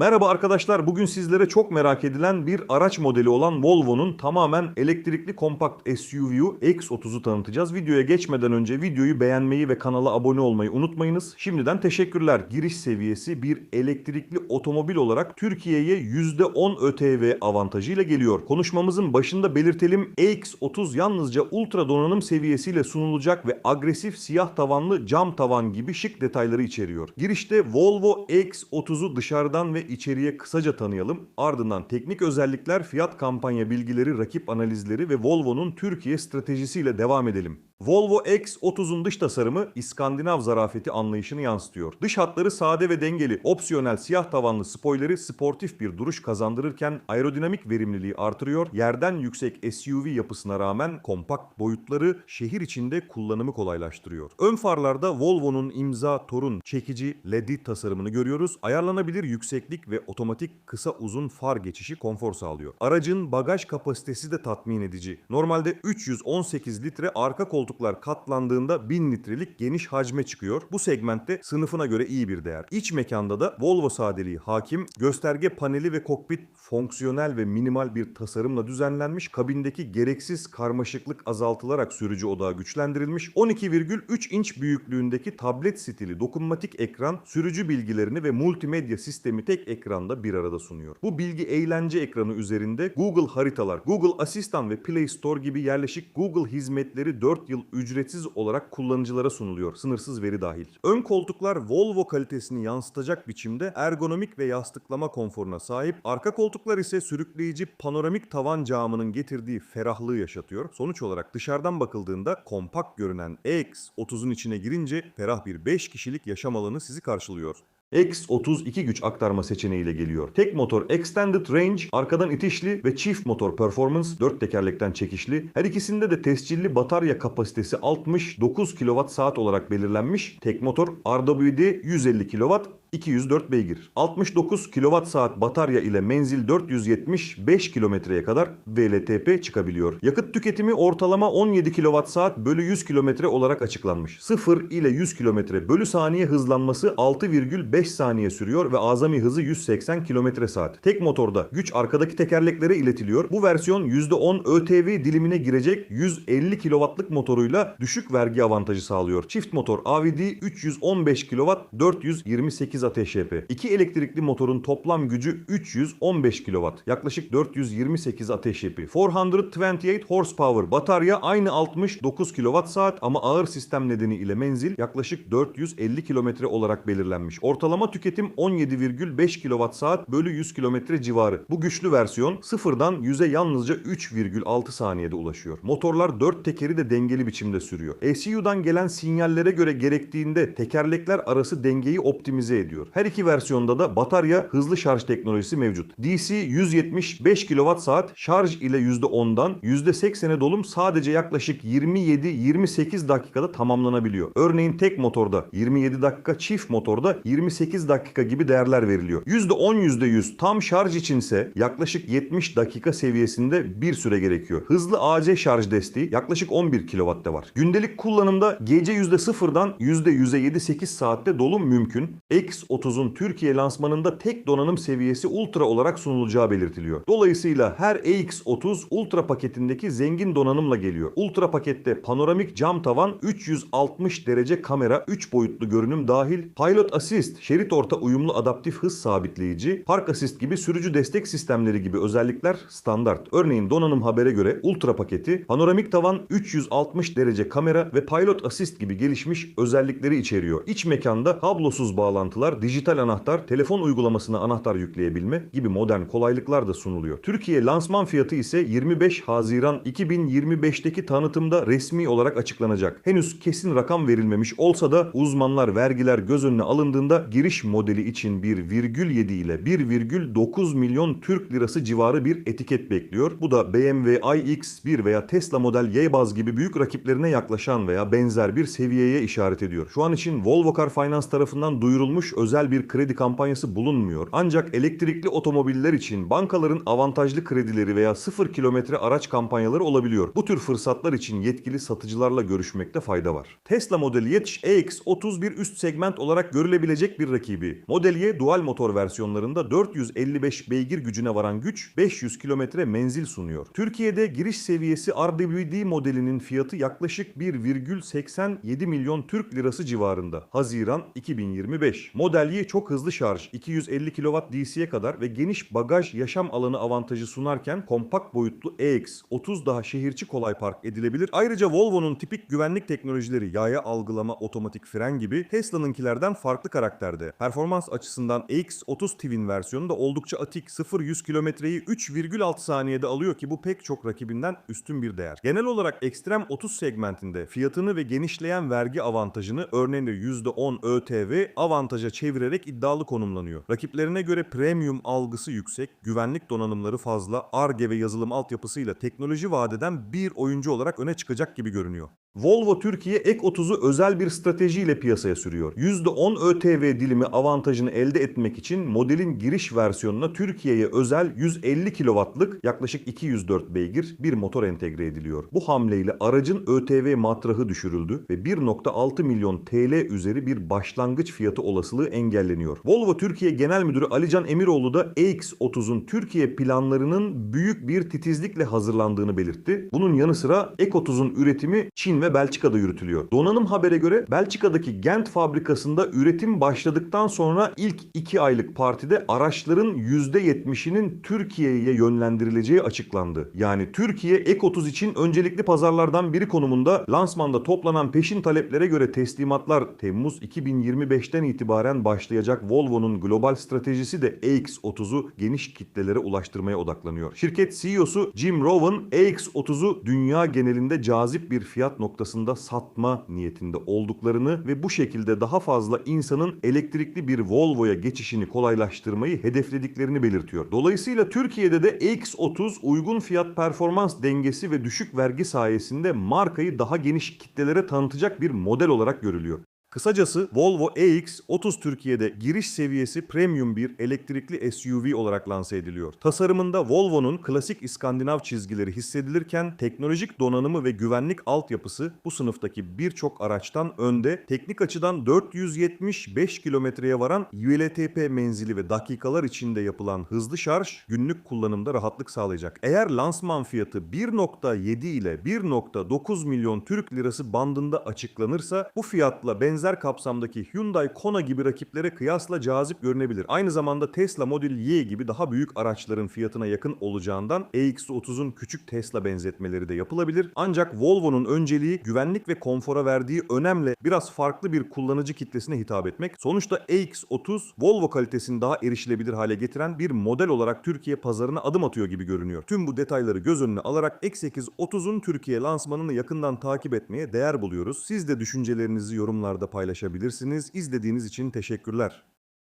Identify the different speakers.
Speaker 1: Merhaba arkadaşlar. Bugün sizlere çok merak edilen bir araç modeli olan Volvo'nun tamamen elektrikli kompakt SUV'yu X30'u tanıtacağız. Videoya geçmeden önce videoyu beğenmeyi ve kanala abone olmayı unutmayınız. Şimdiden teşekkürler. Giriş seviyesi bir elektrikli otomobil olarak Türkiye'ye %10 ÖTV avantajıyla geliyor. Konuşmamızın başında belirtelim X30 yalnızca ultra donanım seviyesiyle sunulacak ve agresif siyah tavanlı cam tavan gibi şık detayları içeriyor. Girişte Volvo X30'u dışarıdan ve içeriye kısaca tanıyalım. Ardından teknik özellikler, fiyat kampanya bilgileri, rakip analizleri ve Volvo'nun Türkiye stratejisiyle devam edelim. Volvo X30'un dış tasarımı İskandinav zarafeti anlayışını yansıtıyor. Dış hatları sade ve dengeli, opsiyonel siyah tavanlı spoileri sportif bir duruş kazandırırken aerodinamik verimliliği artırıyor. Yerden yüksek SUV yapısına rağmen kompakt boyutları şehir içinde kullanımı kolaylaştırıyor. Ön farlarda Volvo'nun imza torun çekici LED tasarımını görüyoruz. Ayarlanabilir yükseklik ve otomatik kısa uzun far geçişi konfor sağlıyor. Aracın bagaj kapasitesi de tatmin edici. Normalde 318 litre arka koltuklar katlandığında 1000 litrelik geniş hacme çıkıyor. Bu segmentte sınıfına göre iyi bir değer. İç mekanda da Volvo sadeliği hakim. Gösterge paneli ve kokpit fonksiyonel ve minimal bir tasarımla düzenlenmiş. Kabindeki gereksiz karmaşıklık azaltılarak sürücü odağı güçlendirilmiş. 12,3 inç büyüklüğündeki tablet stili dokunmatik ekran sürücü bilgilerini ve multimedya sistemi tek ekranda bir arada sunuyor. Bu bilgi eğlence ekranı üzerinde Google haritalar, Google Asistan ve Play Store gibi yerleşik Google hizmetleri 4 yıl ücretsiz olarak kullanıcılara sunuluyor. Sınırsız veri dahil. Ön koltuklar Volvo kalitesini yansıtacak biçimde ergonomik ve yastıklama konforuna sahip. Arka koltuklar ise sürükleyici panoramik tavan camının getirdiği ferahlığı yaşatıyor. Sonuç olarak dışarıdan bakıldığında kompakt görünen X30'un içine girince ferah bir 5 kişilik yaşam alanı sizi karşılıyor. X32 güç aktarma seçeneğiyle geliyor. Tek motor Extended Range, arkadan itişli ve çift motor Performance 4 tekerlekten çekişli. Her ikisinde de tescilli batarya kapasitesi 69 kWh olarak belirlenmiş. Tek motor RWD 150 kW 204 beygir. 69 kWh batarya ile menzil 475 kilometreye kadar VLTP çıkabiliyor. Yakıt tüketimi ortalama 17 kWh bölü 100 km olarak açıklanmış. 0 ile 100 km bölü saniye hızlanması 6,5 saniye sürüyor ve azami hızı 180 km saat. Tek motorda güç arkadaki tekerleklere iletiliyor. Bu versiyon %10 ÖTV dilimine girecek 150 kW'lık motoruyla düşük vergi avantajı sağlıyor. Çift motor AVD 315 kW 428 ateş HP. İki elektrikli motorun toplam gücü 315 kW. Yaklaşık 428 ateş HP. 428 horsepower. Batarya aynı 69 kWh ama ağır sistem nedeniyle menzil yaklaşık 450 km olarak belirlenmiş. Ortalama tüketim 17,5 kWh bölü 100 km civarı. Bu güçlü versiyon sıfırdan 100'e yalnızca 3,6 saniyede ulaşıyor. Motorlar 4 tekeri de dengeli biçimde sürüyor. ECU'dan gelen sinyallere göre gerektiğinde tekerlekler arası dengeyi optimize ediyor. Her iki versiyonda da batarya hızlı şarj teknolojisi mevcut. DC 175 kWh şarj ile %10'dan %80'e dolum sadece yaklaşık 27-28 dakikada tamamlanabiliyor. Örneğin tek motorda 27 dakika, çift motorda 28 dakika gibi değerler veriliyor. %10 %100 tam şarj içinse yaklaşık 70 dakika seviyesinde bir süre gerekiyor. Hızlı AC şarj desteği yaklaşık 11 kW'de var. Gündelik kullanımda gece %0'dan %100'e 7-8 saatte dolum mümkün. X30'un Türkiye lansmanında tek donanım seviyesi Ultra olarak sunulacağı belirtiliyor. Dolayısıyla her EX30 Ultra paketindeki zengin donanımla geliyor. Ultra pakette panoramik cam tavan, 360 derece kamera, 3 boyutlu görünüm dahil, Pilot Assist, şerit orta uyumlu adaptif hız sabitleyici, Park Assist gibi sürücü destek sistemleri gibi özellikler standart. Örneğin donanım habere göre Ultra paketi, panoramik tavan, 360 derece kamera ve Pilot Assist gibi gelişmiş özellikleri içeriyor. İç mekanda kablosuz bağlantılar, dijital anahtar, telefon uygulamasına anahtar yükleyebilme gibi modern kolaylıklar da sunuluyor. Türkiye lansman fiyatı ise 25 Haziran 2025'teki tanıtımda resmi olarak açıklanacak. Henüz kesin rakam verilmemiş olsa da uzmanlar vergiler göz önüne alındığında giriş modeli için 1,7 ile 1,9 milyon Türk lirası civarı bir etiket bekliyor. Bu da BMW iX1 veya Tesla Model Y baz gibi büyük rakiplerine yaklaşan veya benzer bir seviyeye işaret ediyor. Şu an için Volvo Car Finance tarafından duyurulmuş özel bir kredi kampanyası bulunmuyor. Ancak elektrikli otomobiller için bankaların avantajlı kredileri veya 0 kilometre araç kampanyaları olabiliyor. Bu tür fırsatlar için yetkili satıcılarla görüşmekte fayda var. Tesla Model Y EX30 bir üst segment olarak görülebilecek bir rakibi. Model Y dual motor versiyonlarında 455 beygir gücüne varan güç 500 kilometre menzil sunuyor. Türkiye'de giriş seviyesi RWD modelinin fiyatı yaklaşık 1,87 milyon Türk lirası civarında. Haziran 2025. Model Y çok hızlı şarj, 250 kW DC'ye kadar ve geniş bagaj yaşam alanı avantajı sunarken kompakt boyutlu EX30 daha şehirçi kolay park edilebilir. Ayrıca Volvo'nun tipik güvenlik teknolojileri yaya algılama, otomatik fren gibi Tesla'nınkilerden farklı karakterde. Performans açısından EX30 Twin versiyonu da oldukça atik. 0-100 kilometreyi 3,6 saniyede alıyor ki bu pek çok rakibinden üstün bir değer. Genel olarak Extreme 30 segmentinde fiyatını ve genişleyen vergi avantajını örneğin de %10 ÖTV avantaja çevirerek iddialı konumlanıyor. Rakiplerine göre premium algısı yüksek, güvenlik donanımları fazla, ARGE ve yazılım altyapısıyla teknoloji vadeden bir oyuncu olarak öne çıkacak gibi görünüyor. Volvo Türkiye Ek 30'u özel bir stratejiyle piyasaya sürüyor. %10 ÖTV dilimi avantajını elde etmek için modelin giriş versiyonuna Türkiye'ye özel 150 kW'lık yaklaşık 204 beygir bir motor entegre ediliyor. Bu hamleyle aracın ÖTV matrahı düşürüldü ve 1.6 milyon TL üzeri bir başlangıç fiyatı olasılığı engelleniyor. Volvo Türkiye Genel Müdürü Alican Emiroğlu da EX30'un Türkiye planlarının büyük bir titizlikle hazırlandığını belirtti. Bunun yanı sıra EK30'un üretimi Çin ve Belçika'da yürütülüyor. Donanım habere göre Belçika'daki Gent fabrikasında üretim başladıktan sonra ilk 2 aylık partide araçların %70'inin Türkiye'ye yönlendirileceği açıklandı. Yani Türkiye Ek-30 için öncelikli pazarlardan biri konumunda lansmanda toplanan peşin taleplere göre teslimatlar Temmuz 2025'ten itibaren başlayacak Volvo'nun global stratejisi de EX30'u geniş kitlelere ulaştırmaya odaklanıyor. Şirket CEO'su Jim Rowan EX30'u dünya genelinde cazip bir fiyat noktasında satma niyetinde olduklarını ve bu şekilde daha fazla insanın elektrikli bir Volvo'ya geçişini kolaylaştırmayı hedeflediklerini belirtiyor. Dolayısıyla Türkiye'de de X30 uygun fiyat performans dengesi ve düşük vergi sayesinde markayı daha geniş kitlelere tanıtacak bir model olarak görülüyor. Kısacası Volvo EX30 Türkiye'de giriş seviyesi premium bir elektrikli SUV olarak lanse ediliyor. Tasarımında Volvo'nun klasik İskandinav çizgileri hissedilirken teknolojik donanımı ve güvenlik altyapısı bu sınıftaki birçok araçtan önde. Teknik açıdan 475 kilometreye varan ULTP menzili ve dakikalar içinde yapılan hızlı şarj günlük kullanımda rahatlık sağlayacak. Eğer lansman fiyatı 1.7 ile 1.9 milyon Türk lirası bandında açıklanırsa bu fiyatla benzer kapsamdaki Hyundai Kona gibi rakiplere kıyasla cazip görünebilir. Aynı zamanda Tesla Model Y gibi daha büyük araçların fiyatına yakın olacağından EX30'un küçük Tesla benzetmeleri de yapılabilir. Ancak Volvo'nun önceliği güvenlik ve konfora verdiği önemle biraz farklı bir kullanıcı kitlesine hitap etmek. Sonuçta EX30 Volvo kalitesini daha erişilebilir hale getiren bir model olarak Türkiye pazarına adım atıyor gibi görünüyor. Tüm bu detayları göz önüne alarak X830'un Türkiye lansmanını yakından takip etmeye değer buluyoruz. Siz de düşüncelerinizi yorumlarda paylaşabilirsiniz. İzlediğiniz için teşekkürler.